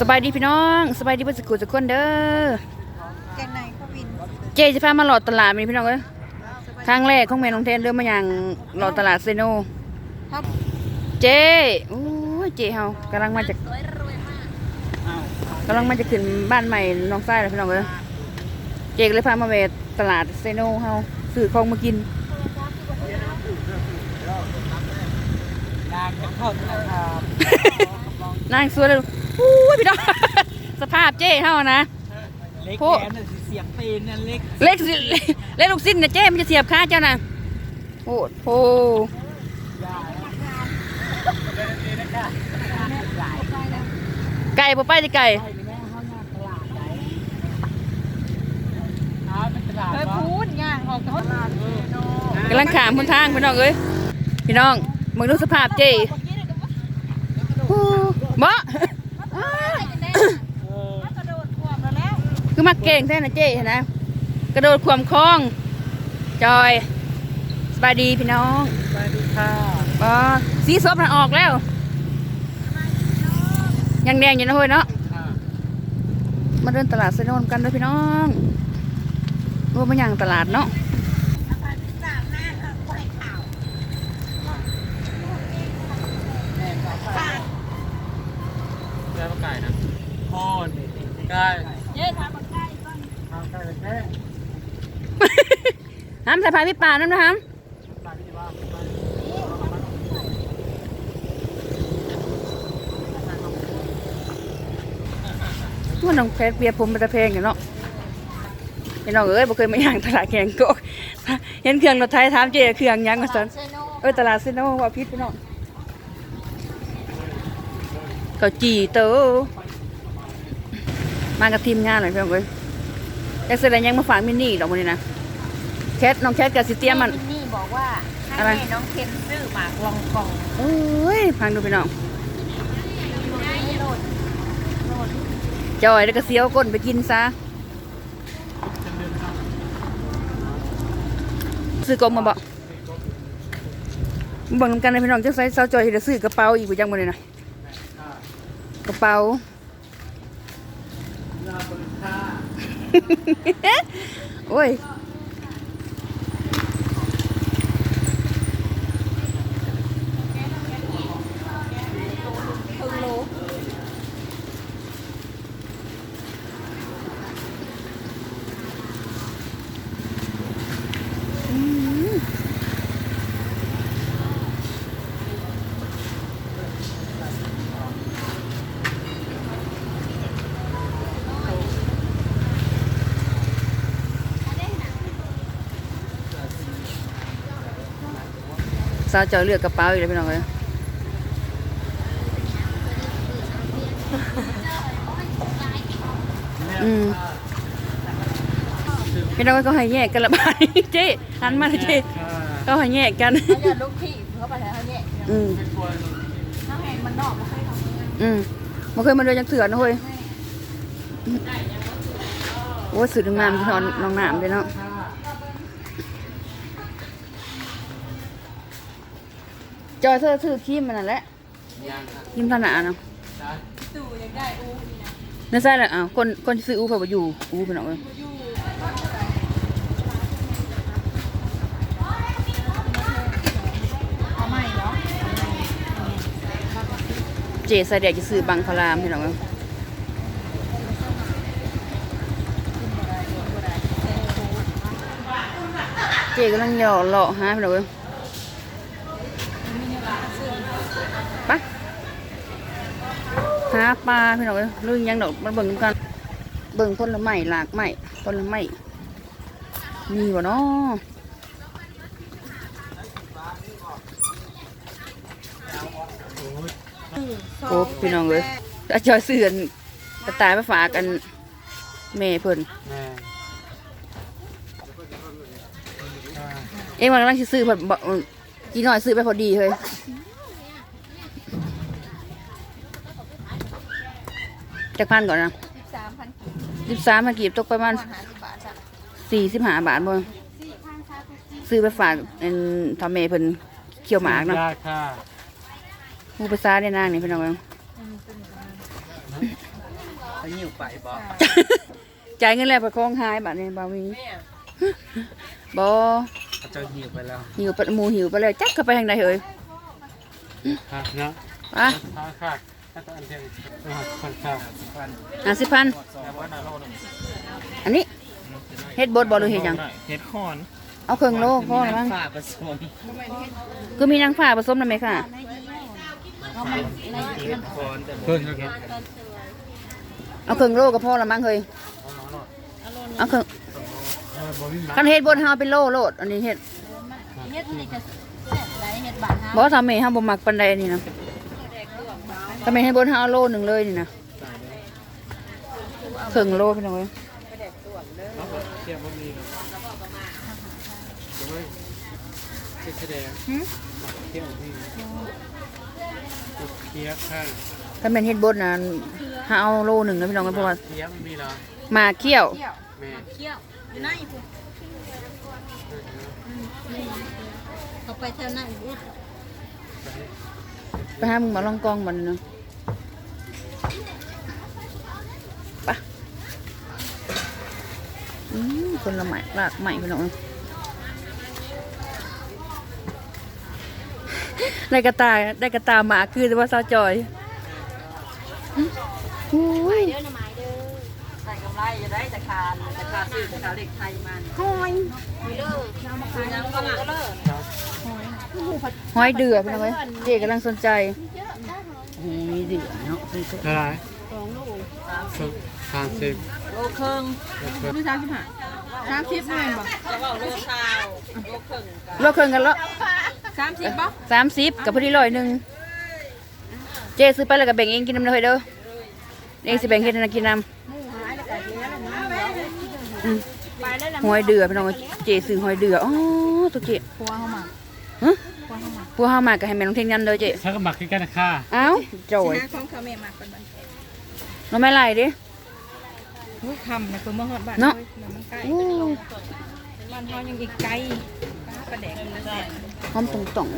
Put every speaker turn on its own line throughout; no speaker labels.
สบายดีพี่น้องสบายดีเพื่อนสกุลทุกคนเด้อ
แกงในข้าววิน
เจจะพามาหลอดตลาดมีพี่น้องเอ้ยครั้งแรกของแม่น้องเทนเริ่มมาอย่างหลอดตลาดเซโน
ครับ
เจโอ้ยเจเฮากำลังมาจากกำลังมาจะขึ้นบ้านใหม่น้องไส้เลยพี่น้องเอ้ยเจก็เลยพามาเวทตลาดเซโนเฮาซื้อของมากิน
นางจะเข้าธนาคาร
นางสวยเลย อู้ยพี่น้อง สภาพเจเฮานะ
เล็ก
โพะ
แขนน่ะสิเสียงตีนเนี่ยเล็ก
เล็กสิเล็กลูกสิ้นนะเจ๊มันจะเสียบขาเจ้านะโอ้โหไก่บ่ไปที่ไก่
ไปแม่ห้องงานตลาดไหนอ้าวเป็นตลาด
เคยพูดย่างออกจากตลาดเออโน
กำลังขามคนทางพี่น้องเอ้ยพี่น้องมึงดูสภาพเจ๊โอ้บ่
เออก
ระโดดขวบแล้วแล้ว
คือมาเก่งแท้นะเจ๊นะ กระโดดความคลอง จอย สบายดีพี่น้อง
สวัสดีค่ะ
บ่สีสบน่ะออกแล้ว ยังแดงอยู่นะเฮ้ยเนาะ
อ่า
มาเดินตลาดไซโนนกันด้วยพี่น้องรวมมาอย่างตลาดเนาะ
เรือมาไก่นะโคน ไก่
เย้ทำมาใกล้ก่อน
ทำไก่แค่
ห้ามใส่พายพี่ป่านั่นนะฮัม
ปลาที่ว่า
ว่าน้องแพทเบียร์ผมมันจะแพงอยู่เนาะพี่น้องเอ้ยบ่เคยมาอย่างตลาดแข่งก็เห็นเครื่องรถไทยถามเจ๊เครื่องหยังมาสัน
เซโน
เออตลาดไซโนว่าพิษพี่น้องเขาจีเตอ มากับทีมงานเลยพี่น้องเอ้ยอยากแสดงหยังมาฝากมินนี่ดอกมันนี่นะแคทน้องแคทกับสิเตียมมัน
นี่บอกว่าให้
อะไร
แม่น้องเคนซื้อหมากลองกล่อง
โอ้ยพังดูพี่น้อง
โหลดโหลด
จอยแล้วก็เสียวก้นไปกินซะซื้อกลมมาบอกบังนำกันในพี่น้องจะใส่สาวจอยจะซื้อกระเป๋าอีกบ่จังบ่เลยนะกระเป๋า โสาวจอยเลือกกระเป๋าอีกแล้วพี่น้องเลยอืมพี่น้องก็ให้แยกกันละบายเจ๊หันมาเลยเจ๊ก็ให้แยกกัน
เขาจะลูกที่เขาไปแล้วเคย
อืม
ถ้าแหงมันนอกมันค่อยทำ
อืมมาเคยมาเดินยังเถื่อนนะเฮ้ยโอ้ยสุดงามที่นอนน้องน้ำเลยเนาะ จอยเธอถือครีมมันนั่นแหละครีมทาหนาเนาะ
ตู่ยังได้อู้นี่นะ
นั่นใช่แหละอ้าวคนคนที่ซื้ออูเผื่อบ่อยู่อูเป็นเอาเลย
เอาใหม่เหรอ
เจใส่เดียจะซื้อบังคลามพี่น้องเอ้ยเจกำลังหย่อเลาะฮะพี่น้องเอ้ยไปหาปลาพี่น้องเอ้ยลุยยังดอกมันเบิ่งกัน เบิ่งต้นละไม้หลากไม้ต้นละไม้มีบ่เนาะโอ้พี่น้องเอ้ยอาจอยเสื่อนกระต่ายมาฝากกันแม่เพิ่น
แม่
เอ็งมันกำลังสิซื้อพอบ่จีน้อยซื้อไปพอดีเลย จักพันก่อนนะ
สิบสามพัน
สิบสามพันกีบตกประมาณ
ห้าสิบบาทจ้ะ
สี่สิบห้าบาทบ่
สี่พันค่ะ
ซื้อไปฝากอันทำเมเพิ่นเคี่ยวหมากเนาะ
ได้ค่ะ
หมูภาษาได้นางนี่พี่น้องเอ้ย
อืมเป็น
เขาหิวไปบ่
จ่ายเงินแล้วไปคล้องหายบัดนี้บ่มีบ่
เขาจะหิวไปแล้ว
หิวไปหมูหิวไปแล้วจักเข้าไปทางใดเฮ้ย
ครับเนาะ
อะ
ค่า ค่าค่าตัวอันเทียมค่าค่าพัน
ห้าสิบพัน
แต่ว่านาโลนึง
อันนี้เฮ็ดบดบ่หรือเฮ็ดหยัง
เฮ็ดคอน
เอาเครื่องโลพอแล้วมั้ง
ฝาผสม
คือมีนางฟ้าผสมนำไหมค่ะ
เฮ็ดคอนแต่เพิ่นเฮ็ด
เอาเครื่องโลก็พอแล้วมั้งเฮ้ยเอาเครื่อง
บ่มีมา
คันเฮ็ดบดเฮาเป็นโลโลดอันนี้เฮ็ด
เฮ็ดนี่ก็แซ่บได้เฮ็ดบาทฮะ
บ่ทำให้เฮาบ่มักปานใดนี่นะ ทำไมให้บดเฮาเอาโลหนึงเลยนี่นะเครื่องโลพี่น้องเอ้ย
เทียบบ่มีเดี๋ยวเฮ็ดแสดงเที่ยวนี่เคียบค่ะ
ถ้าแม่นเฮ็ดบดน่ะเฮาเอาโลหนึงนะพี่น้องเอ้ยเพราะว่า
เคียบมีเหรอ
มาเคี่ยว
แม่
เคี่ยวอยู่ไหนพุ่นเขาไปแถวนั้นอีก
ไปหามึงมาลองกองมันนะไปอืม คนละใหม่ลากใหม่พี่น้องเอ้ยได้กระตายได้กระตาหมาคือแต่ว่าซาวจอยอุ้ย
เด้อนะไม้เด้อใส่กำไรจะได้แต่คาแต่คาซื้อแต่คาเล็กไทยมัน
หอย
มีเด้อน้ำมะขามยังก็มาเด้อ
หอยเดือพี่น้องเอ้ยเจ๊กำลังสนใจหอยเดือเนาะ
เท่าไหร่สองลูกสามสิบ
โลครึ่ง
ดูสามสิบห้าสามสิบแม่นบ่
จะว่าโลชาวโลครึ่ง
โลครึ่งกันแล้ว
สามสิบบ่
สามสิบกับพอดีร้อยหนึ่งเจ๊ซื้อไปแล้วก็แบ่งเองกินน้ำเลยเด้อเองสิแบ่งเฮ็ดให้นางกินน้ำอืม
ไปแล้วนะ
หอยเดือพี่น้องเจ๊ซื้อหอยเดืออ๋อตัวเจ๊
พัวเข้ามา
ฮะพวกเฮามาก็ให้แม่น้องเทงยันเด้อเจ๊
ถ้าก็หมักขึ้นกันนะค่ะ
เอ้าโจย
หาของเขาแม่มาเป็นบัน
เราไม่ไล่ดิ
อุ้ยคำนะคือเมื่อหอดบ้าน
เนาะ
เนาะมันใกล้
อู้
บ้านเขายังอีกไกลประแดกมันแซ่บ
หอมตรง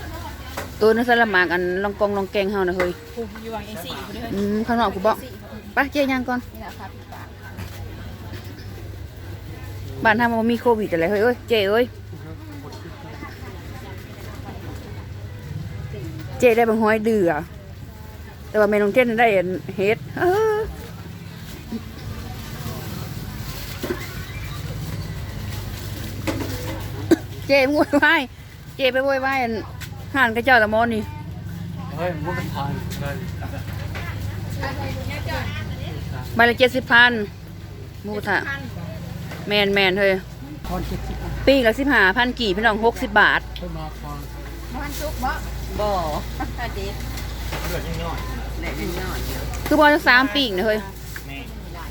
ๆตัวนั้นสลับหมากอันลองกองลองแกงเฮานะเฮ้ย
กูอยู่วังเอซี่กูด้วย
อืมข้างนอกกูบอกไปเจ๊ย่างก่อน
นี่แหละค่ะพี่ปาก
บ้านทำมันมีโควิดอะไรเฮ้ยเอ้ยเจ๊เอ้ยเจ๊ได้บางห้อยเดือ แต่ว่าแม่น้องเทนได้อันเฮ็ดเอ เจ๊มึงโวยวายเจ๊ไปโวยวายอันห่านกระเจ้าละมอนนี่
เฮ้ยมุกเป็นทานเลย
ใบละเจ็ดสิบพันหมูกระทะแมนแมนเฮ้ย
คอนเจ็ดสิบ
ปีกละสิบห้าพันกี่พี่น้องหกสิบบาท
เพิ่มมาคอน
มันซุกบ่
บ่
อดีต
เหลือยังน้อย
แหล่ยังน้อย
คือบอลสามปีกนะเฮ้ย
นี่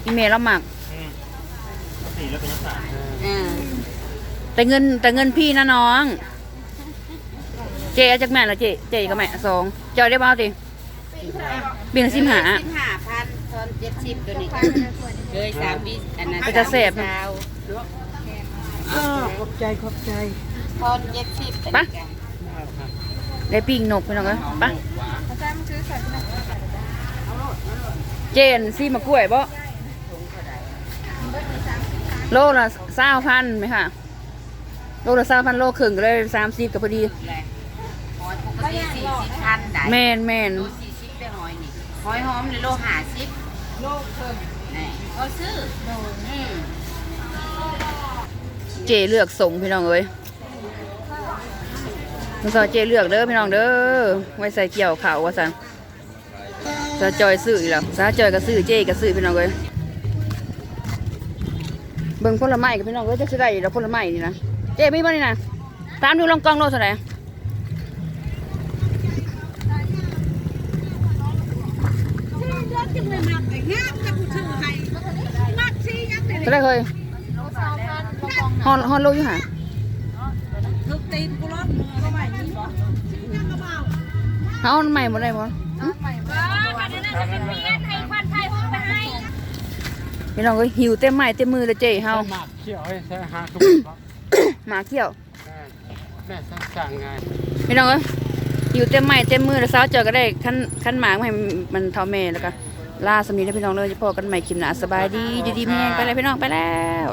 อีเมลเราหมัก
สี่แล้วเป็นยังสาม
อ่า
แต่เงินแต่เงินพี่นะน้อง เจ๊เอาจากแม่ละเจ๊เจ๊กับแม่สองเจ้าได้บ้าติปีละสิบห้า
สิบห้าพันตอนเจ็ดสิบตัวนี้เคยสามปีอันนั้น
ก็จะแสบนะ
สาว
ขอบใจขอบใจ
ตอนเจ็ดสิบ
ปะได้ปีกนกพี่น้องเอ้ยไปะ
อาจารย์มันซื้อใส่ไปนะ
เจนซีมะกล้วยบ่โลละสามพันไหมค่ะ โลละสามพันโลครึ่งก็เลยสามสิบกับพอดี
หอยปกติสี่สิบพันได้
แมนแมน
โลสี่สิบได้หอยนี่หอยหอมเลยโลห้าสิบ
โลเพิ่ม
นี่ก็ซื้ออืม
เจเลือกส่งพี่น้องเอ้ยมันสอเจเลือกเด้อพี่น้องเด้อไว้ใส่เกี่ยวข่าวว่าสั่งสาจอยซื้ออีกแล้วสาจอยก็ซื้อเจก็ซื้อพี่น้องเอ้ยเบิ่งผลไม้กับพี่น้องเอ้ยจะสิได้ดอกผลไม้นี่นะ เจมีบ่นี่นะตามดูลองกล้องโลเท่าไหร่เท่าไหร่เคย
โลสามพันโลกอง
ฮอนฮอนโลอยู่ห่า
ทึกตีนกูรถมือก็ใหม่นี่บ่
เอาอันใหม่หมดเลยบ่
ใหม่บ่มาเดี๋ยวนั้นจะเป็นเมียไทยควันไทยพูดไปให้
พี่น้องเอ้ยหิวเต็มไม้เต็มมือเลยเจ๊เฮา
หมักเขียวให้ใช้หาทุก
หมาเขี้ยว
แม่สั่งไง
พี่น้องเอ้ยอยู่เต็มไม้เต็มมือแล้วสาวเจอก็ได้ขั้นขั้นหมากมาให้มันเท่าแม่แล้วก็ล่าสำนีได้อพี่น้องเลยจะพอกันใหม่คลิปหน้าสบายดีดีดีแม่งไปเลยพี่น้องไปแล้ว